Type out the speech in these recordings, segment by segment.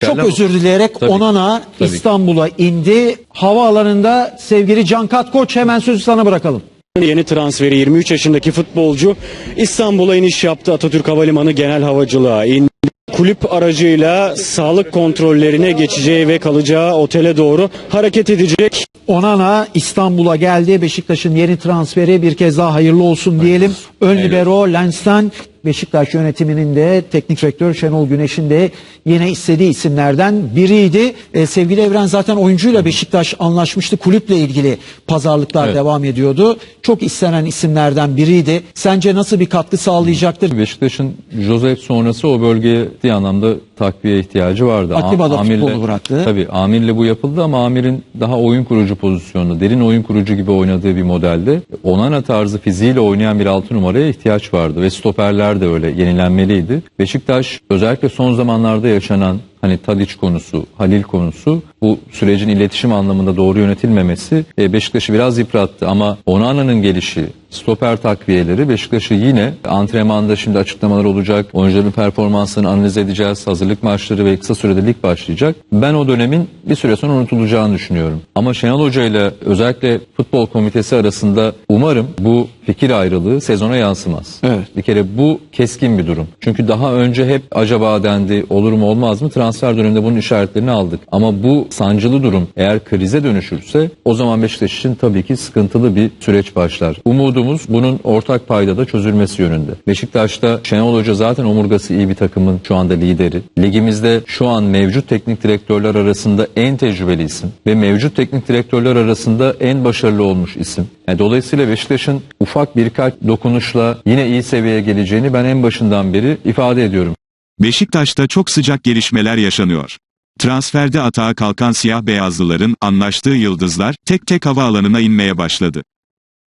Çok özür dileyerek Tabii. Onana Tabii. İstanbul'a indi. Havaalanında sevgili Cankat Koç hemen sözü sana bırakalım. Yeni transferi 23 yaşındaki futbolcu İstanbul'a iniş yaptı Atatürk Havalimanı Genel Havacılığa. indi. Kulüp aracıyla sağlık kontrollerine geçeceği ve kalacağı otele doğru hareket edecek. Onana İstanbul'a geldi. Beşiktaş'ın yeni transferi bir kez daha hayırlı olsun diyelim. Ön libero Lens'ten Beşiktaş yönetiminin de teknik direktör Şenol Güneş'in de yine istediği isimlerden biriydi. Ee, sevgili Evren zaten oyuncuyla Beşiktaş anlaşmıştı. Kulüple ilgili pazarlıklar Evet. devam ediyordu. Çok istenen isimlerden biriydi. Sence nasıl bir katkı sağlayacaktır? Beşiktaş'ın Josep sonrası o bölgeye ciddi anlamda takviye ihtiyacı vardı. Akliba'da A- Amir'le- futbolu bıraktı. Tabii Amir'le bu yapıldı ama Amir'in daha oyun kurucu pozisyonunda, derin oyun kurucu gibi oynadığı bir modelde Onana tarzı fiziğiyle oynayan bir altı numaraya ihtiyaç vardı ve stoperler de öyle yenilenmeliydi. Beşiktaş özellikle son zamanlarda yaşanan hani Tadiç konusu, Halil konusu bu sürecin iletişim anlamında doğru yönetilmemesi e, Beşiktaş'ı biraz yıprattı ama Onana'nın gelişi, stoper takviyeleri Beşiktaş'ı yine antrenmanda şimdi açıklamalar olacak. Oyuncuların performansını analiz edeceğiz. Hazırlık maçları ve kısa sürede lig başlayacak. Ben o dönemin bir süre sonra unutulacağını düşünüyorum. Ama Şenol Hoca ile özellikle futbol komitesi arasında umarım bu fikir ayrılığı sezona yansımaz. Evet. Bir kere bu keskin bir durum. Çünkü daha önce hep acaba dendi olur mu olmaz mı transfer döneminde bunun işaretlerini aldık. Ama bu sancılı durum eğer krize dönüşürse o zaman Beşiktaş için tabii ki sıkıntılı bir süreç başlar. Umudumuz bunun ortak paydada çözülmesi yönünde. Beşiktaş'ta Şenol Hoca zaten omurgası iyi bir takımın şu anda lideri. Ligimizde şu an mevcut teknik direktörler arasında en tecrübeli isim ve mevcut teknik direktörler arasında en başarılı olmuş isim. Yani dolayısıyla Beşiktaş'ın ufak birkaç dokunuşla yine iyi seviyeye geleceğini ben en başından beri ifade ediyorum. Beşiktaş'ta çok sıcak gelişmeler yaşanıyor. Transferde atağa kalkan siyah beyazlıların anlaştığı yıldızlar tek tek havaalanına inmeye başladı.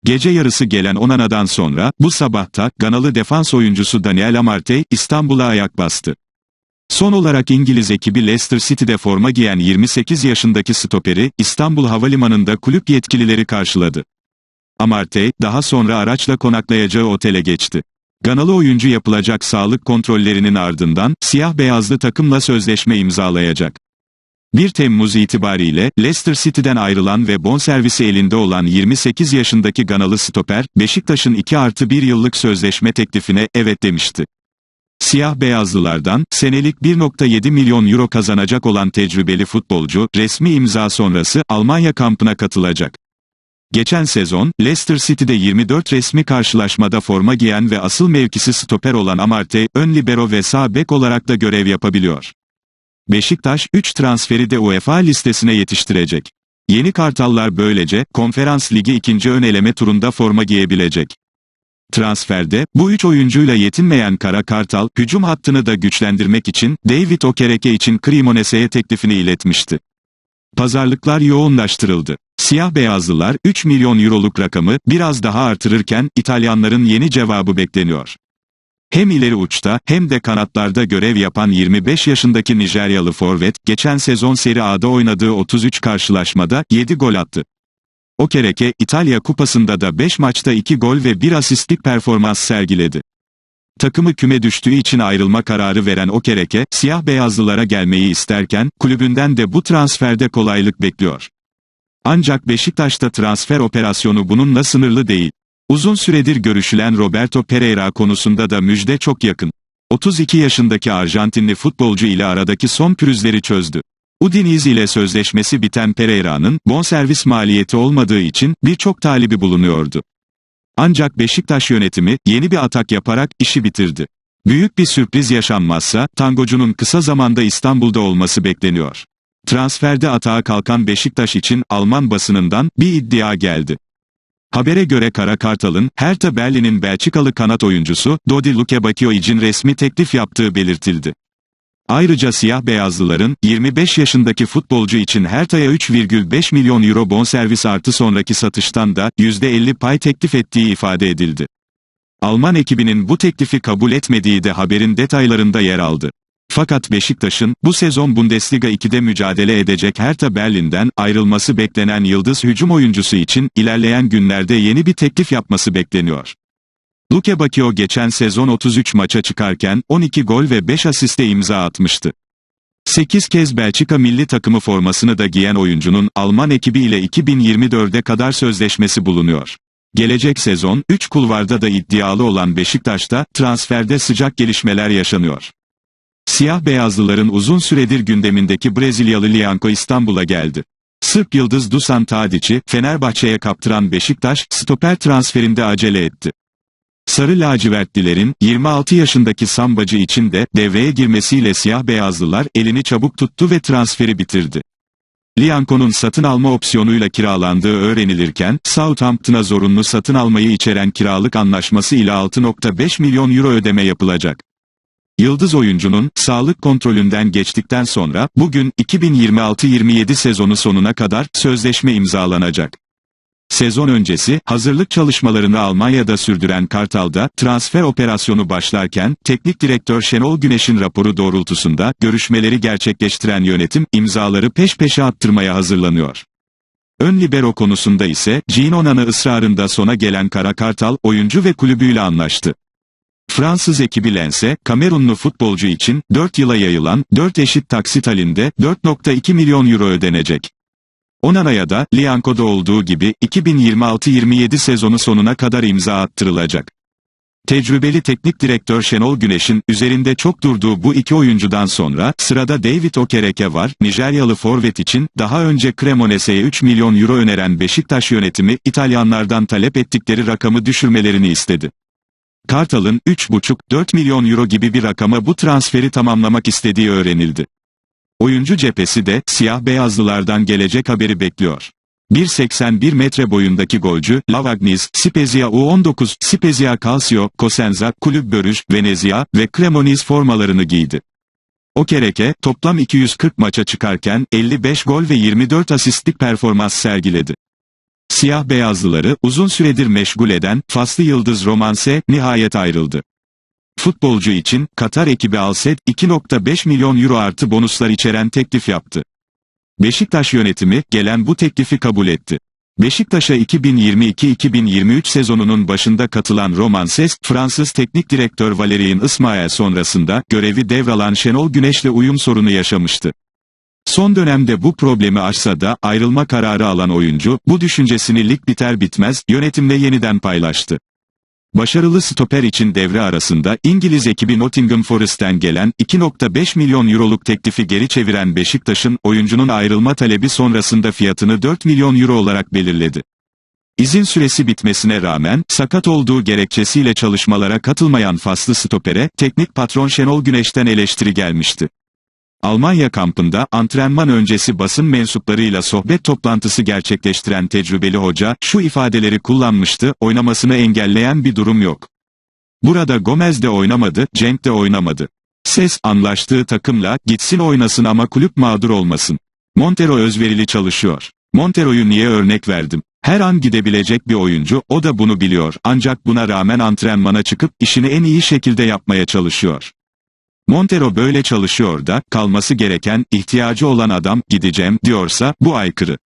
Gece yarısı gelen Onana'dan sonra bu sabahta Ganalı defans oyuncusu Daniel Amartey İstanbul'a ayak bastı. Son olarak İngiliz ekibi Leicester City'de forma giyen 28 yaşındaki stoperi İstanbul Havalimanı'nda kulüp yetkilileri karşıladı. Amartey daha sonra araçla konaklayacağı otele geçti. Ganalı oyuncu yapılacak sağlık kontrollerinin ardından siyah beyazlı takımla sözleşme imzalayacak. 1 Temmuz itibariyle Leicester City'den ayrılan ve bonservisi elinde olan 28 yaşındaki Ganalı stoper, Beşiktaş'ın 2 artı 1 yıllık sözleşme teklifine evet demişti. Siyah beyazlılardan senelik 1.7 milyon euro kazanacak olan tecrübeli futbolcu, resmi imza sonrası Almanya kampına katılacak. Geçen sezon, Leicester City'de 24 resmi karşılaşmada forma giyen ve asıl mevkisi stoper olan Amartey, ön libero ve sağ bek olarak da görev yapabiliyor. Beşiktaş, 3 transferi de UEFA listesine yetiştirecek. Yeni Kartallar böylece, Konferans Ligi ikinci ön eleme turunda forma giyebilecek. Transferde, bu üç oyuncuyla yetinmeyen Kara Kartal, hücum hattını da güçlendirmek için, David Okereke için Cremonese'ye teklifini iletmişti. Pazarlıklar yoğunlaştırıldı. Siyah beyazlılar 3 milyon euroluk rakamı biraz daha artırırken İtalyanların yeni cevabı bekleniyor. Hem ileri uçta hem de kanatlarda görev yapan 25 yaşındaki Nijeryalı forvet geçen sezon Serie A'da oynadığı 33 karşılaşmada 7 gol attı. Okereke İtalya Kupası'nda da 5 maçta 2 gol ve 1 asistlik performans sergiledi. Takımı küme düştüğü için ayrılma kararı veren Okereke, siyah beyazlılara gelmeyi isterken, kulübünden de bu transferde kolaylık bekliyor. Ancak Beşiktaş'ta transfer operasyonu bununla sınırlı değil. Uzun süredir görüşülen Roberto Pereira konusunda da müjde çok yakın. 32 yaşındaki Arjantinli futbolcu ile aradaki son pürüzleri çözdü. Udinese ile sözleşmesi biten Pereira'nın bonservis maliyeti olmadığı için birçok talibi bulunuyordu. Ancak Beşiktaş yönetimi yeni bir atak yaparak işi bitirdi. Büyük bir sürpriz yaşanmazsa Tangocunun kısa zamanda İstanbul'da olması bekleniyor. Transferde atağa kalkan Beşiktaş için Alman basınından bir iddia geldi. Habere göre Kara Kartal'ın Hertha Berlin'in Belçikalı kanat oyuncusu Dodi Lukebakio için resmi teklif yaptığı belirtildi. Ayrıca siyah beyazlıların 25 yaşındaki futbolcu için Hertha'ya 3,5 milyon euro bonservis artı sonraki satıştan da %50 pay teklif ettiği ifade edildi. Alman ekibinin bu teklifi kabul etmediği de haberin detaylarında yer aldı. Fakat Beşiktaş'ın bu sezon Bundesliga 2'de mücadele edecek Hertha Berlin'den ayrılması beklenen yıldız hücum oyuncusu için ilerleyen günlerde yeni bir teklif yapması bekleniyor. Luke Bakio geçen sezon 33 maça çıkarken 12 gol ve 5 asiste imza atmıştı. 8 kez Belçika milli takımı formasını da giyen oyuncunun Alman ekibi ile 2024'e kadar sözleşmesi bulunuyor. Gelecek sezon 3 kulvarda da iddialı olan Beşiktaş'ta transferde sıcak gelişmeler yaşanıyor. Siyah beyazlıların uzun süredir gündemindeki Brezilyalı Lianco İstanbul'a geldi. Sırp yıldız Dusan Tadic'i Fenerbahçe'ye kaptıran Beşiktaş, stoper transferinde acele etti. Sarı lacivertlilerin 26 yaşındaki sambacı için de devreye girmesiyle siyah beyazlılar elini çabuk tuttu ve transferi bitirdi. Lianco'nun satın alma opsiyonuyla kiralandığı öğrenilirken, Southampton'a zorunlu satın almayı içeren kiralık anlaşması ile 6.5 milyon euro ödeme yapılacak. Yıldız oyuncunun sağlık kontrolünden geçtikten sonra bugün 2026-27 sezonu sonuna kadar sözleşme imzalanacak. Sezon öncesi hazırlık çalışmalarını Almanya'da sürdüren Kartal'da transfer operasyonu başlarken teknik direktör Şenol Güneş'in raporu doğrultusunda görüşmeleri gerçekleştiren yönetim imzaları peş peşe attırmaya hazırlanıyor. Ön libero konusunda ise Onana ısrarında sona gelen Kara Kartal oyuncu ve kulübüyle anlaştı. Fransız ekibi Lens'e, Kamerunlu futbolcu için 4 yıla yayılan 4 eşit taksit halinde 4.2 milyon euro ödenecek. Onana'ya da Lianco'da olduğu gibi 2026-27 sezonu sonuna kadar imza attırılacak. Tecrübeli teknik direktör Şenol Güneş'in üzerinde çok durduğu bu iki oyuncudan sonra sırada David Okereke var. Nijeryalı forvet için daha önce Cremonese'ye 3 milyon euro öneren Beşiktaş yönetimi İtalyanlardan talep ettikleri rakamı düşürmelerini istedi. Kartal'ın 3,5-4 milyon euro gibi bir rakama bu transferi tamamlamak istediği öğrenildi. Oyuncu cephesi de siyah beyazlılardan gelecek haberi bekliyor. 1.81 metre boyundaki golcü, Lavagnis, Spezia U19, Spezia Calcio, Cosenza, Kulüp Börüş, Venezia ve Cremonese formalarını giydi. Okereke, toplam 240 maça çıkarken 55 gol ve 24 asistlik performans sergiledi. Siyah beyazlıları uzun süredir meşgul eden Faslı Yıldız Romanse nihayet ayrıldı. Futbolcu için Katar ekibi Alset 2.5 milyon euro artı bonuslar içeren teklif yaptı. Beşiktaş yönetimi gelen bu teklifi kabul etti. Beşiktaş'a 2022-2023 sezonunun başında katılan Romanses, Fransız teknik direktör Valérien Ismaël sonrasında görevi devralan Şenol Güneş'le uyum sorunu yaşamıştı. Son dönemde bu problemi aşsa da ayrılma kararı alan oyuncu, bu düşüncesini lig biter bitmez yönetimle yeniden paylaştı. Başarılı stoper için devre arasında İngiliz ekibi Nottingham Forest'ten gelen 2.5 milyon euroluk teklifi geri çeviren Beşiktaş'ın oyuncunun ayrılma talebi sonrasında fiyatını 4 milyon euro olarak belirledi. İzin süresi bitmesine rağmen sakat olduğu gerekçesiyle çalışmalara katılmayan faslı stopere teknik patron Şenol Güneş'ten eleştiri gelmişti. Almanya kampında antrenman öncesi basın mensuplarıyla sohbet toplantısı gerçekleştiren tecrübeli hoca şu ifadeleri kullanmıştı, oynamasını engelleyen bir durum yok. Burada Gomez de oynamadı, Cenk de oynamadı. Ses anlaştığı takımla gitsin oynasın ama kulüp mağdur olmasın. Montero özverili çalışıyor. Montero'yu niye örnek verdim? Her an gidebilecek bir oyuncu, o da bunu biliyor ancak buna rağmen antrenmana çıkıp işini en iyi şekilde yapmaya çalışıyor. Montero böyle çalışıyor da, kalması gereken, ihtiyacı olan adam, gideceğim, diyorsa, bu aykırı.